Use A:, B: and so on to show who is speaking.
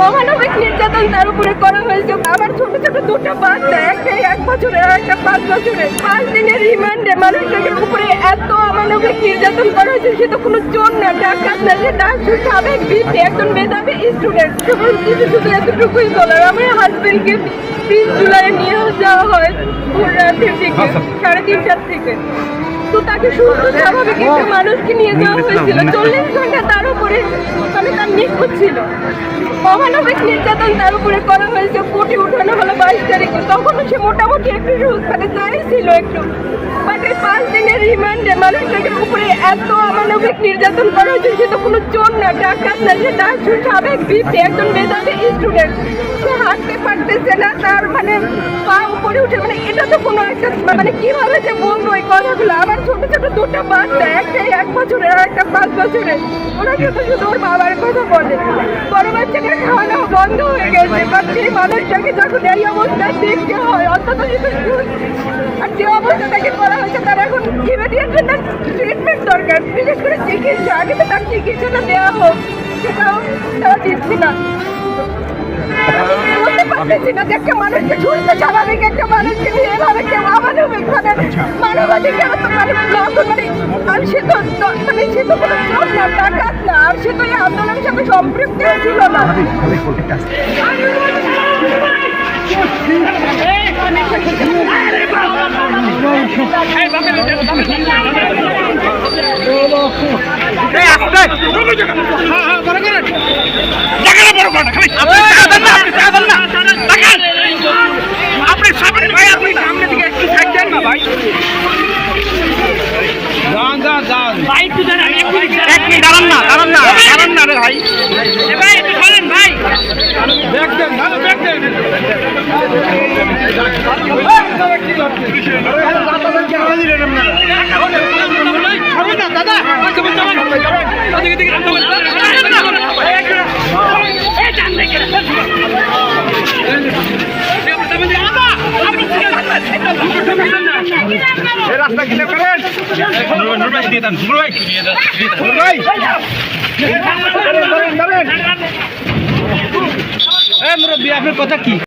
A: মহানবিক নির্যাতন তার উপরে করা হয়েছে। আমার ছোট ছোট দুটো বাচ্চা, এক এক বছরে একটা পাঁচ বছরে। পাঁচ দিনের রিমান্ডে মানুষকে নির্যাতন করা হয়েছে সে তো কোনো চোর না ডাকাত না সে ডাকসু সাবেক বিপি একজন মেধাবী স্টুডেন্ট শুধু এতটুকুই বলার আমার হাজবেন্ডকে তিন জুলাই নিয়ে যাওয়া হয় ভোর রাতের দিকে সাড়ে তিনটার থেকে তো তাকে সুস্থ স্বাভাবিক একটা মানুষকে নিয়ে যাওয়া হয়েছিল। চল্লিশ ঘণ্টা তার উপরে মানে তার নিখোঁজ ছিল। অমানবিক নির্যাতন তার উপরে করা হয়েছে কোটি উঠানো হলো বাইশ তারিখে। তখনও সে মোটামুটি একটু মানে তাই ছিল একটু। বাট এই পাঁচ দিনের রিমান্ডে মানুষটাকে উপরে এত অমানবিক নির্যাতন করা হয়েছে সে তো কোনো চোর না ডাকাত না সে ডাকসু সাবেক বৃত্তি একজন মেধাবী স্টুডেন্ট সে হাঁটতে পারতেছে না তার মানে পা উপরে উঠে মানে এটা তো কোনো একটা মানে কীভাবে যে বলব এই কথাগুলো? আমার ছোট ছোট দুটো বাচ্চা একটা এক বছরের আর একটা পাঁচ বছরের। ওরা শুধু শুধু ওর বাবার কথা বলে। বড় বাচ্চাকে খাওয়ানো বন্ধ হয়ে গেছে। সেই মানুষটাকে যখন এই অবস্থায় দেখতে হয় অন্তত আর যে অবস্থা তাকে করা হয়েছে তার এখন ট্রিটমেন্ট দরকার। বিশেষ করে চিকিৎসা। আগে তো তার চিকিৎসাটা দেওয়া হোক সেটাও তারা দিচ্ছি না। বলতে পারতেছি না যে একটা মানুষকে সুস্থ স্বাভাবিক একটা মানুষকে নিয়ে এভাবে মানবাধিকার তো মানে মানে আর সে তো মানে সে তো কোনো চোর না ডাকাত না আর সে তো এই আন্দোলনের সাথে সম্পৃক্ত ছিল না।
B: এই আসলে হ্যাঁ হ্যাঁ বড় করেন জায়গাটা বড় করেন খালি আপনি টাকা দেন না আপনি টাকা দেন না টাকা আপনি সামনে ভাই আপনি সামনে দিকে একটু সাইড দেন না ভাই যান যান যান ভাই একটু দাঁড়ান এক মিনিট দাঁড়ান না দাঁড়ান না দাঁড়ান না রে ভাই ভাই একটু শোনেন ভাই ব্যাগ দেন ভালো ব্যাগ দেন হবে না দাদা ওদিকে দিকে রাস্তা কিনে মুরব্বী, আপনার কথা কি?